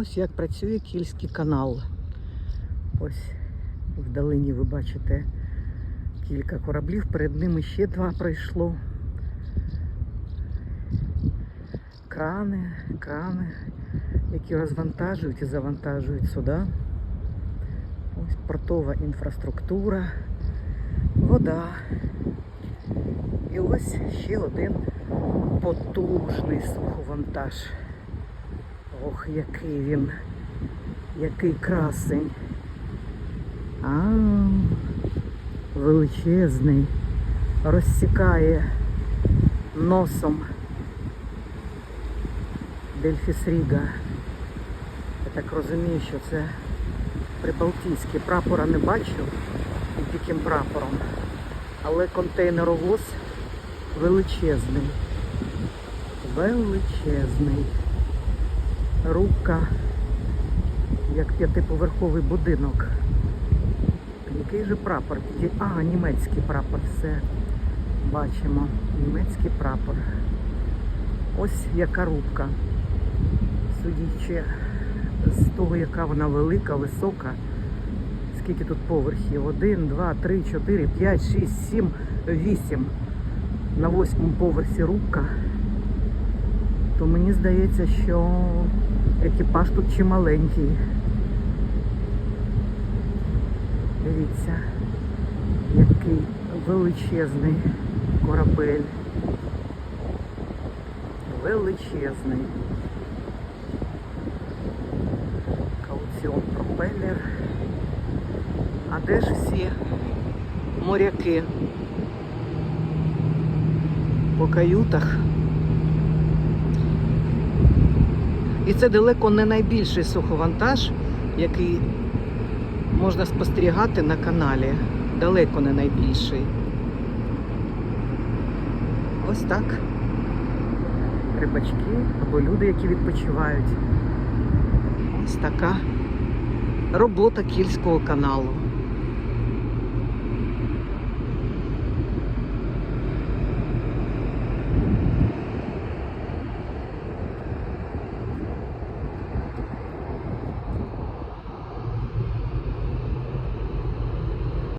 Ось як працює Кільський канал. Ось вдалині ви бачите кілька кораблів, перед ними ще два пройшло. Крани, крани, які розвантажують і завантажують суда. Ось портова інфраструктура, вода. І ось ще один потужний суховантаж. Ох, який він, який красень. А, величезний. Розсікає носом Дельфісріга. Я так розумію, що це прибалтійський. Прапора не бачу під яким прапором. Але контейнеровоз величезний. Величезний. Рубка, як п'ятиповерховий будинок. Який же прапор? А, німецький прапор, все. Бачимо. Німецький прапор. Ось яка рубка. Судячи з того, яка вона велика, висока. Скільки тут поверхів? Один, два, три, чотири, п'ять, шість, сім, вісім. На восьмому поверсі рубка. То мені здається, що екіпаж тут чималенький. Дивіться, який величезний корабель. Величезний. Кауціон пропелер. А де ж всі моряки? По каютах. І це далеко не найбільший суховантаж, який можна спостерігати на каналі. Далеко не найбільший. Ось так. Рибачки або люди, які відпочивають. Ось така робота Кільського каналу.